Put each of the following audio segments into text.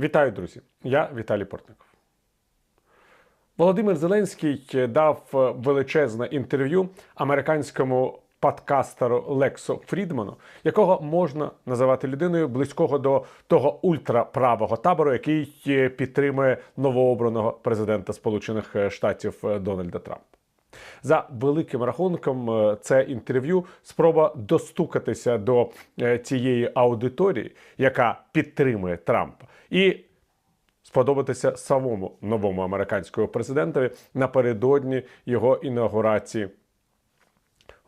Вітаю, друзі! Я Віталій Портников. Володимир Зеленський дав величезне інтерв'ю американському подкастеру Лексу Фрідману, якого можна називати людиною близького до того ультраправого табору, який підтримує новообраного президента Сполучених Штатів Дональда Трампа. За великим рахунком, е, це інтерв'ю спроба достукатися до е, цієї аудиторії, яка підтримує Трампа, і сподобатися самому новому американському президентові напередодні його інаугурації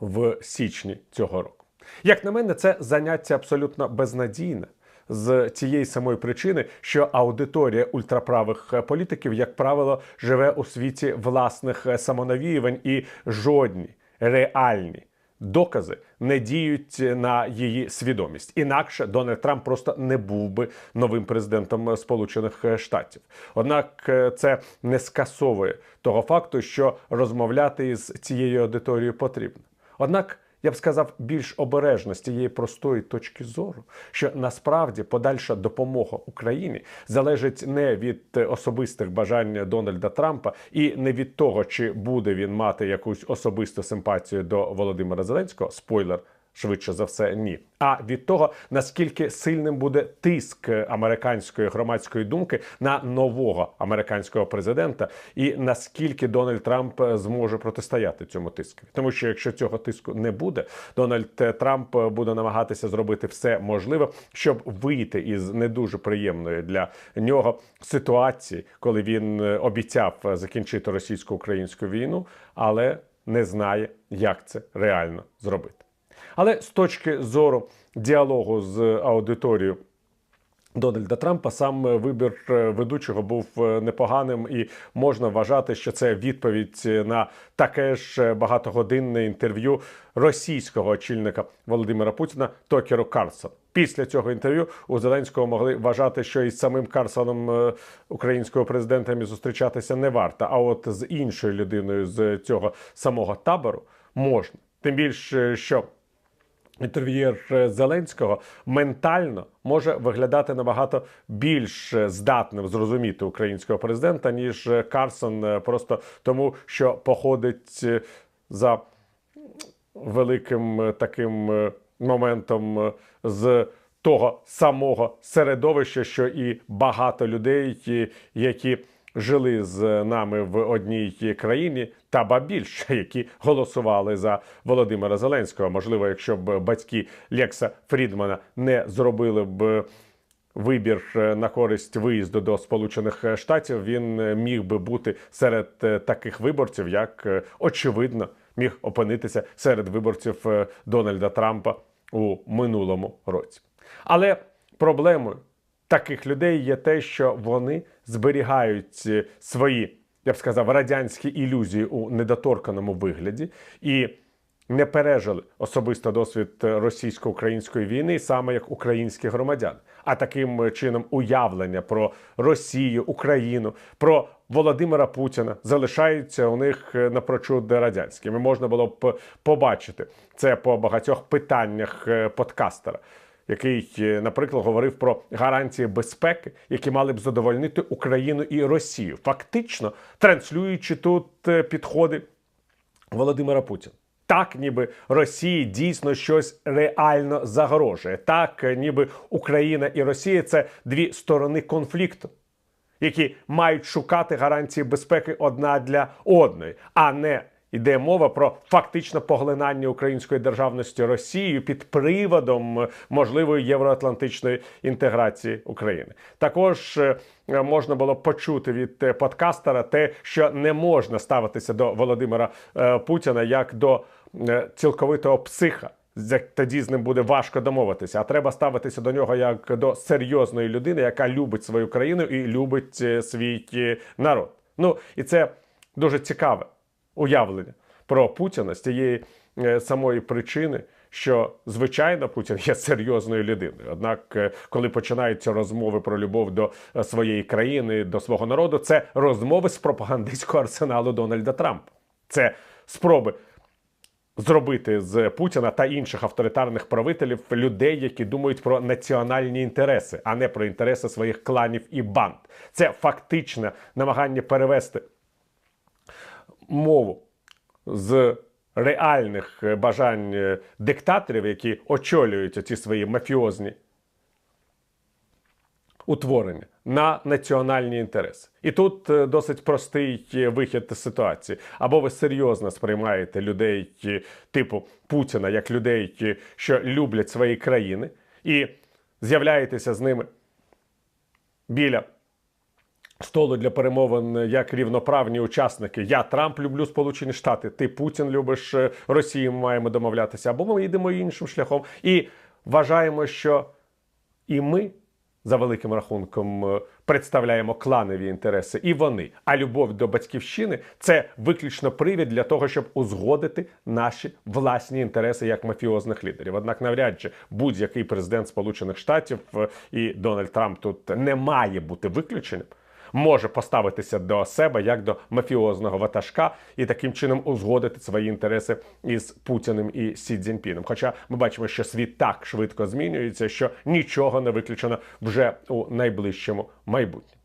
в січні цього року. Як на мене, це заняття абсолютно безнадійне. З цієї самої причини, що аудиторія ультраправих політиків, як правило, живе у світі власних самонавіювань, і жодні реальні докази не діють на її свідомість. Інакше Дональд Трамп просто не був би новим президентом Сполучених Штатів. Однак це не скасовує того факту, що розмовляти із цією аудиторією потрібно. Однак я б сказав більш обережно з цієї простої точки зору, що насправді подальша допомога Україні залежить не від особистих бажань Дональда Трампа і не від того, чи буде він мати якусь особисту симпатію до Володимира Зеленського. Спойлер. Швидше за все, ні. А від того наскільки сильним буде тиск американської громадської думки на нового американського президента, і наскільки Дональд Трамп зможе протистояти цьому тиску, тому що якщо цього тиску не буде, Дональд Трамп буде намагатися зробити все можливе, щоб вийти із не дуже приємної для нього ситуації, коли він обіцяв закінчити російсько-українську війну, але не знає, як це реально зробити. Але з точки зору діалогу з аудиторією. Дональда Трампа сам вибір ведучого був непоганим, і можна вважати, що це відповідь на таке ж багатогодинне інтерв'ю російського очільника Володимира Путіна Токеру Карлсону. Після цього інтерв'ю у Зеленського могли вважати, що із самим Карсоном українського президентом зустрічатися не варто. А от з іншою людиною з цього самого табору можна. Тим більше, що інтерв'єр Зеленського ментально може виглядати набагато більш здатним зрозуміти українського президента, ніж Карсон, просто тому, що походить за великим таким моментом з того самого середовища, що і багато людей, які жили з нами в одній країні, та ба більше, які голосували за Володимира Зеленського. Можливо, якщо б батьки Лекса Фрідмана не зробили б. Вибір на користь виїзду до Сполучених Штатів він міг би бути серед таких виборців, як очевидно міг опинитися серед виборців Дональда Трампа у минулому році. Але проблемою таких людей є те, що вони зберігають свої, я б сказав, радянські ілюзії у недоторканому вигляді і не пережили особисто досвід російсько-української війни, саме як українські громадяни. А таким чином уявлення про Росію, Україну, про Володимира Путіна залишаються у них напрочуд радянськими. Можна було б побачити це по багатьох питаннях подкастера який, наприклад, говорив про гарантії безпеки, які мали б задовольнити Україну і Росію, фактично транслюючи тут підходи Володимира Путіна. Так, ніби Росії дійсно щось реально загрожує. Так, ніби Україна і Росія це дві сторони конфлікту, які мають шукати гарантії безпеки одна для одної, а не Іде мова про фактичне поглинання української державності Росією під приводом можливої євроатлантичної інтеграції України. Також е, можна було почути від е, подкастера те, що не можна ставитися до Володимира е, Путіна як до цілковитого психа. Тоді з ним буде важко домовитися, а треба ставитися до нього як до серйозної людини, яка любить свою країну і любить свій народ. Ну і це дуже цікаве уявлення про Путіна з тієї е, самої причини. Що звичайно Путін є серйозною людиною. Однак, е, коли починаються розмови про любов до е, своєї країни, до свого народу, це розмови з пропагандистського арсеналу Дональда Трампа. Це спроби зробити з Путіна та інших авторитарних правителів людей, які думають про національні інтереси, а не про інтереси своїх кланів і банд. Це фактичне намагання перевести мову з реальних бажань диктаторів, які очолюють ці свої мафіозні утворення на національні інтереси. І тут е, досить простий е, вихід з ситуації. Або ви серйозно сприймаєте людей е, типу Путіна як людей, що люблять свої країни, і з'являєтеся з ними біля. Столу для перемовин як рівноправні учасники. Я Трамп люблю Сполучені Штати. Ти Путін любиш Росії. Ми маємо домовлятися. Або ми йдемо іншим шляхом і вважаємо, що і ми за великим рахунком е, представляємо кланові інтереси, і вони. А любов до батьківщини це виключно привід для того, щоб узгодити наші власні інтереси як мафіозних лідерів. Однак, навряд чи будь-який президент Сполучених Штатів е, і Дональд Трамп тут не має бути виключенням може поставитися до себе як до мафіозного ватажка і таким чином узгодити свої інтереси із Путіним і Сі Цзіньпіном. Хоча ми бачимо, що світ так швидко змінюється, що нічого не виключено вже у найближчому майбутньому.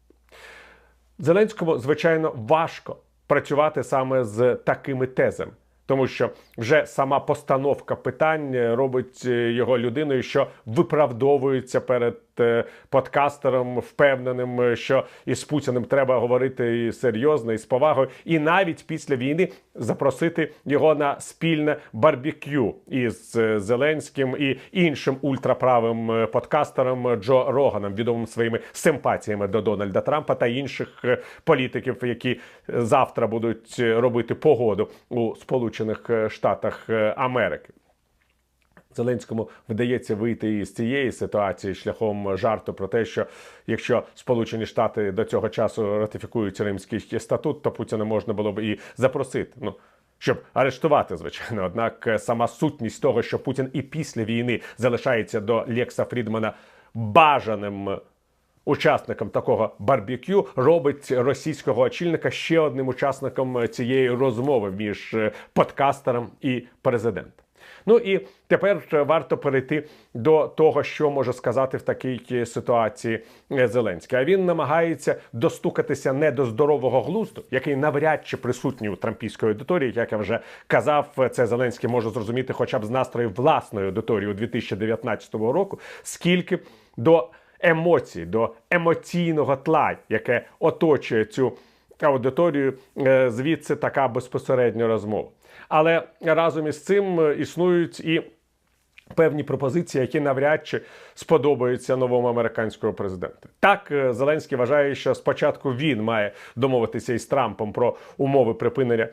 Зеленському звичайно важко працювати саме з такими тезами тому що вже сама постановка питань робить е, його людиною, що виправдовується перед е, подкастером, впевненим, е, що із Путіним треба говорити і серйозно і з повагою, і навіть після війни запросити його на спільне барбекю із Зеленським і іншим ультраправим подкастером Джо Роганом, відомим своїми симпатіями до Дональда Трампа та інших політиків, які завтра будуть робити погоду у Сполучених. Сполучених е, Штатах е, Америки. Зеленському вдається вийти із цієї ситуації шляхом жарту про те, що якщо Сполучені Штати до цього часу ратифікують Римський статут, то Путіна можна було б і запросити. Ну щоб арештувати, звичайно. Однак е, сама сутність того, що Путін і після війни залишається до Лекса Фрідмана бажаним учасником такого барбекю робить російського очільника ще одним учасником цієї розмови між е, подкастером і президентом. Ну і тепер варто перейти до того, що може сказати в такій ситуації е, Зеленський. А він намагається достукатися не до здорового глузду, який навряд чи присутній у трампійської аудиторії. Як я вже казав, це Зеленський може зрозуміти, хоча б з настрою власної аудиторії у 2019 року, скільки до емоцій, до емоційного тла, яке оточує цю аудиторію, е, звідси така безпосередня розмова. Але разом із цим е, існують і певні пропозиції, які навряд чи сподобаються новому американському президенту. Так, е, Зеленський вважає, що спочатку він має домовитися із Трампом про умови припинення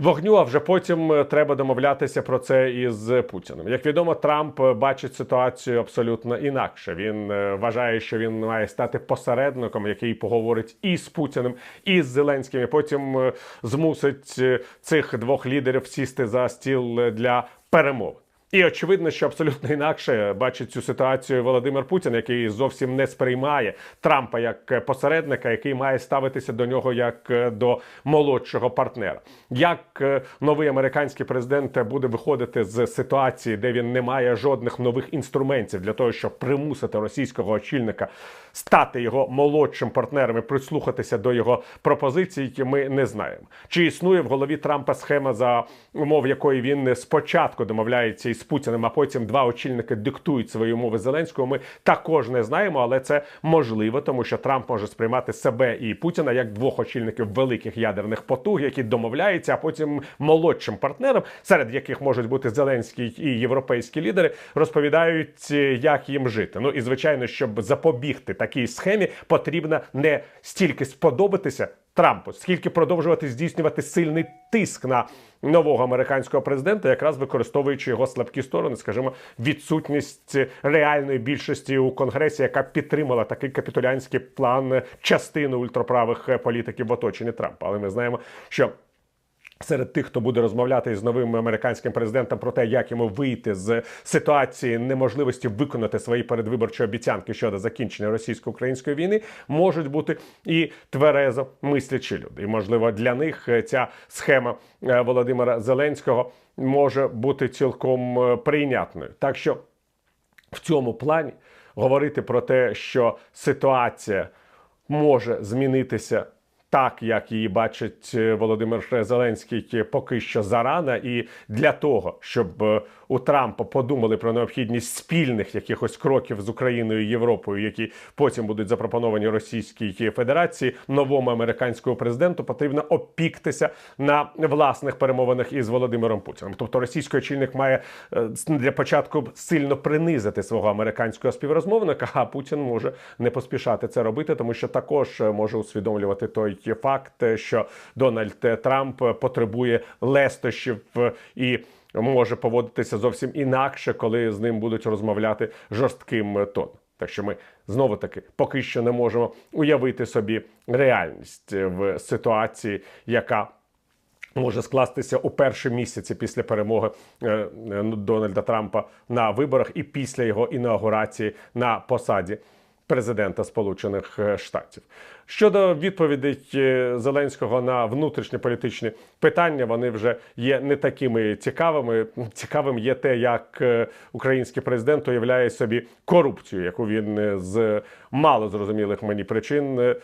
вогню. А вже потім е, треба домовлятися про це із Путіним. Як відомо, Трамп е, бачить ситуацію абсолютно інакше. Він е, вважає, що він має стати посередником, який поговорить і з Путіним, і з Зеленським. і Потім змусить цих двох лідерів сісти за стіл для перемов. І очевидно, що абсолютно інакше бачить цю ситуацію Володимир Путін, який зовсім не сприймає Трампа як посередника, який має ставитися до нього як е, до молодшого партнера. Як е, новий американський президент буде виходити з ситуації, де він не має жодних нових інструментів для того, щоб примусити російського очільника стати його молодшим партнером і прислухатися до його пропозицій, ми не знаємо. Чи існує в голові Трампа схема, за умов якої він спочатку домовляється із Путіним, а потім два очільники диктують свої умови Зеленського? Ми також не знаємо, але це можливо, тому що Трамп може сприймати себе і Путіна як двох очільників великих ядерних потуг, які домовляються, а потім молодшим партнером, серед яких можуть бути Зеленський і європейські лідери, розповідають, як їм жити. Ну і звичайно, щоб запобігти такій схемі потрібно не стільки сподобатися Трампу, скільки продовжувати здійснювати сильний тиск на нового американського президента, якраз використовуючи його слабкі сторони, скажімо, відсутність реальної більшості у конгресі, яка підтримала такий капітулянський план частини ультраправих політиків в оточенні Трампа. Але ми знаємо, що Серед тих, хто буде розмовляти з новим американським президентом про те, як йому вийти з ситуації неможливості виконати свої передвиборчі обіцянки щодо закінчення російсько-української війни, можуть бути і тверезо мислячі люди. І можливо для них ця схема е, Володимира Зеленського може бути цілком е, прийнятною. Так що в цьому плані говорити про те, що ситуація може змінитися так, як її бачить е, Володимир Зеленський, поки що зарано, і для того, щоб е, у Трампа подумали про необхідність спільних якихось кроків з Україною і Європою, які потім будуть запропоновані Російській Федерації, новому американському президенту потрібно опіктися на власних перемовинах із Володимиром Путіним. Тобто російський очільник має е, для початку сильно принизити свого американського співрозмовника, а Путін може не поспішати це робити, тому що також може усвідомлювати той факт, що Дональд Трамп потребує лестощів і може поводитися зовсім інакше, коли з ним будуть розмовляти жорстким тоном. Так що ми знову таки поки що не можемо уявити собі реальність в ситуації, яка може скластися у перші місяці після перемоги е, Дональда Трампа на виборах і після його інаугурації на посаді президента Сполучених е, Штатів. Щодо відповідей е, Зеленського на внутрішньополітичні питання, вони вже є не такими цікавими. Цікавим є те, як е, український президент уявляє собі корупцію, яку він з мало зрозумілих мені причин.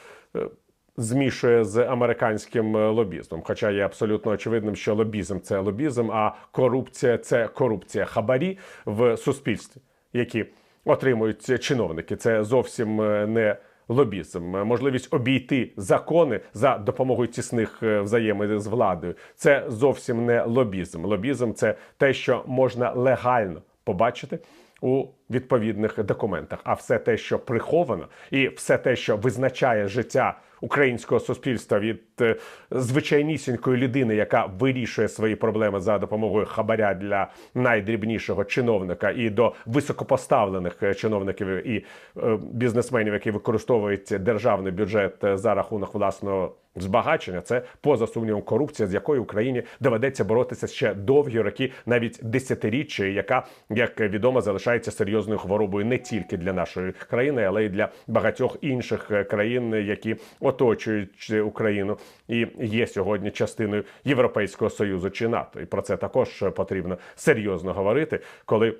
Змішує з американським лобізмом, хоча є абсолютно очевидним, що лобізм це лобізм, а корупція це корупція хабарі в суспільстві, які отримують чиновники. Це зовсім е, не лобізм. Можливість обійти закони за допомогою тісних е, взаємин з владою. Це зовсім не лобізм. Лобізм це те, що можна легально побачити у відповідних документах. А все те, що приховано, і все те, що визначає життя українського суспільства від е, звичайнісінької людини, яка вирішує свої проблеми за допомогою хабаря для найдрібнішого чиновника, і до високопоставлених е, чиновників і е, бізнесменів, які використовують державний бюджет за рахунок власного збагачення це поза сумнівом корупція, з якою Україні доведеться боротися ще довгі роки, навіть десятиріччя, яка як відомо залишається серйозною хворобою не тільки для нашої країни, але й для багатьох інших е, країн, які оточують Україну і є сьогодні частиною Європейського союзу чи НАТО. І про це також потрібно серйозно говорити, коли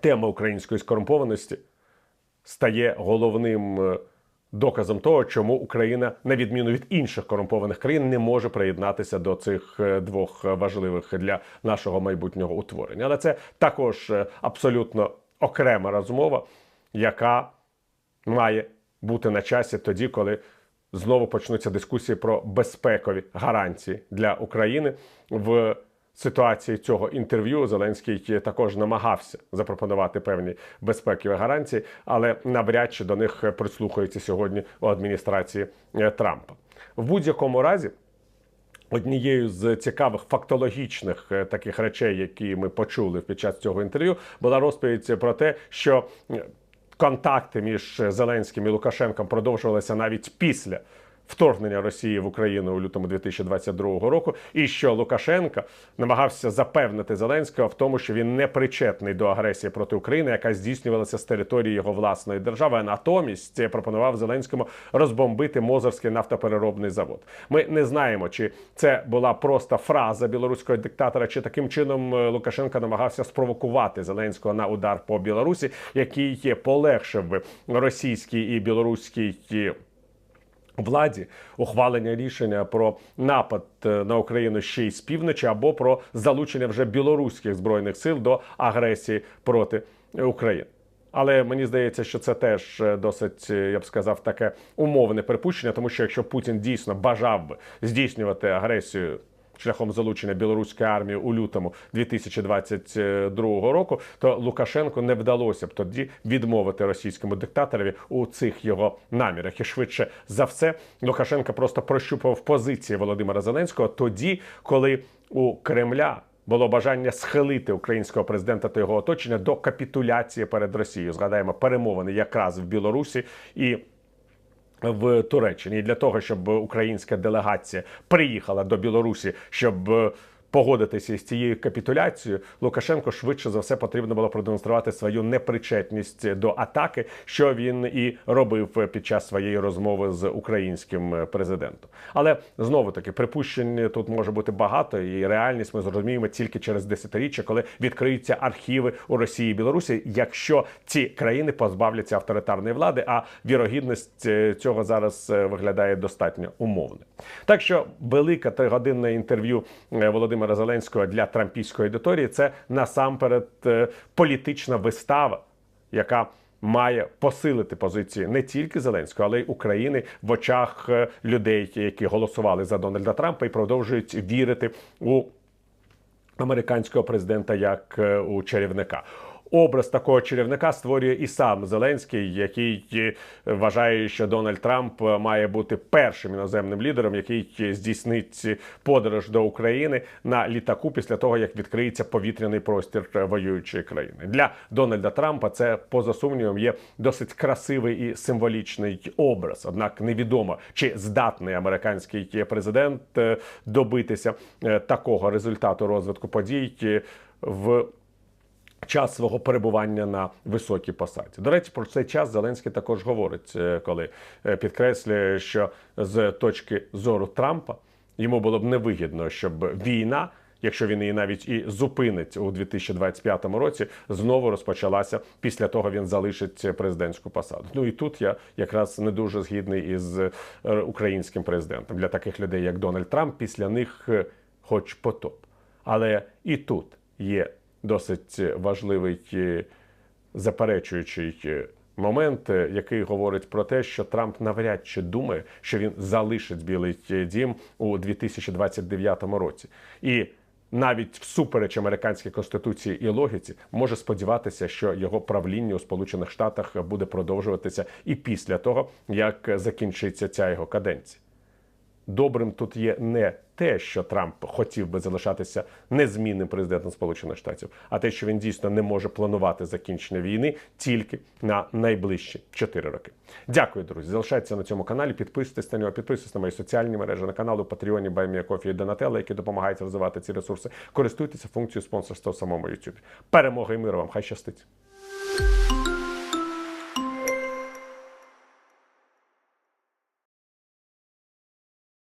тема української скорумпованості стає головним. Доказом того, чому Україна, на відміну від інших корумпованих країн, не може приєднатися до цих е, двох важливих для нашого майбутнього утворення. Але це також е, абсолютно окрема розмова, яка має бути на часі тоді, коли знову почнуться дискусії про безпекові гарантії для України в ситуації цього інтерв'ю Зеленський також намагався запропонувати певні безпекові гарантії, але навряд чи до них прислухаються сьогодні у адміністрації е, Трампа. В будь-якому разі. Однією з цікавих фактологічних е, таких речей, які ми почули під час цього інтерв'ю, була розповідь про те, що е, контакти між Зеленським і Лукашенком продовжувалися навіть після вторгнення Росії в Україну у лютому 2022 року, і що Лукашенко намагався запевнити Зеленського в тому, що він не причетний до агресії проти України, яка здійснювалася з території його власної держави. А натомість пропонував Зеленському розбомбити Мозорський нафтопереробний завод. Ми не знаємо, чи це була просто фраза білоруського диктатора, чи таким чином е, Лукашенко намагався спровокувати Зеленського на удар по Білорусі, який полегшив би російський і білоруський владі ухвалення рішення про напад е, на Україну ще й з півночі або про залучення вже білоруських збройних сил до агресії проти України. Але мені здається, що це теж е, досить, е, я б сказав, таке умовне припущення, тому що якщо Путін дійсно бажав би здійснювати агресію шляхом залучення білоруської армії у лютому 2022 року, то Лукашенко не вдалося б тоді відмовити російському диктаторові у цих його намірах. І швидше за все Лукашенко просто прощупав позиції Володимира Зеленського тоді, коли у Кремля. Було бажання схилити українського президента та його оточення до капітуляції перед Росією. Згадаємо перемовини якраз в Білорусі і в Туреччині. Для того, щоб українська делегація приїхала до Білорусі, щоб погодитися із цією капітуляцією, Лукашенко швидше за все потрібно було продемонструвати свою непричетність до атаки, що він і робив під час своєї розмови з українським президентом. Але знову таки припущень тут може бути багато, і реальність ми зрозуміємо тільки через десятиріччя, коли відкриються архіви у Росії і Білорусі, якщо ці країни позбавляться авторитарної влади, а вірогідність е, цього зараз е, виглядає достатньо умовно. Так що велике тригодинне інтерв'ю е, Володимира Зеленського для трампійської аудиторії це насамперед е, політична вистава, яка Має посилити позиції не тільки Зеленського, але й України в очах е, людей, які голосували за Дональда Трампа і продовжують вірити у американського президента як е, у чарівника. Образ такого чарівника створює і сам Зеленський, який е, вважає, що Дональд Трамп е, має бути першим іноземним лідером, який здійснить подорож до України на літаку після того, як відкриється повітряний простір воюючої країни. Для Дональда Трампа це поза сумнівом є досить красивий і символічний образ. Однак невідомо чи здатний американський президент е, добитися такого результату розвитку подій в час свого перебування на високій посаді. До речі, про цей час Зеленський також говорить, е, коли е, підкреслює, що з точки зору Трампа йому було б невигідно, щоб війна. Якщо він її навіть і зупинить у 2025 році, знову розпочалася після того, він залишить президентську посаду. Ну і тут я якраз не дуже згідний із е, українським президентом для таких людей, як Дональд Трамп. Після них, хоч потоп, але і тут є досить важливий е, заперечуючий е, момент, е, який говорить про те, що Трамп навряд чи думає, що він залишить Білий Дім у 2029 році. І навіть всупереч американській конституції і логіці може сподіватися, що його правління у Сполучених Штатах буде продовжуватися і після того, як закінчиться ця його каденція. Добрим тут є не те, що Трамп хотів би залишатися незмінним президентом Сполучених Штатів, а те, що він дійсно не може планувати закінчення війни тільки на найближчі 4 роки. Дякую, друзі. Залишайтеся на цьому каналі. Підписуйтесь на нього, підписуйтесь на мої соціальні мережі на каналу Патреоні Байміякофі і Донателла, які допомагають розвивати ці ресурси. Користуйтеся функцією спонсорства в самому YouTube. Перемоги і миру вам! Хай щастить!